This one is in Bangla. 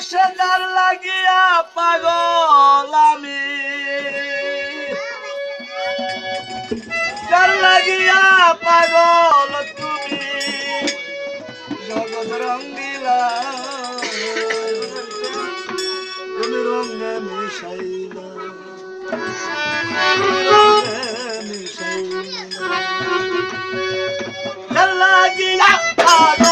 সেজার লাগিয়া পাগল আমি। যার লাগিয়া পাগল তুমি। জগৎ রঙ্গিলা তুমি রঙে মিশাইলা। তুমি মিশাইলা। লাগিয়া পাগল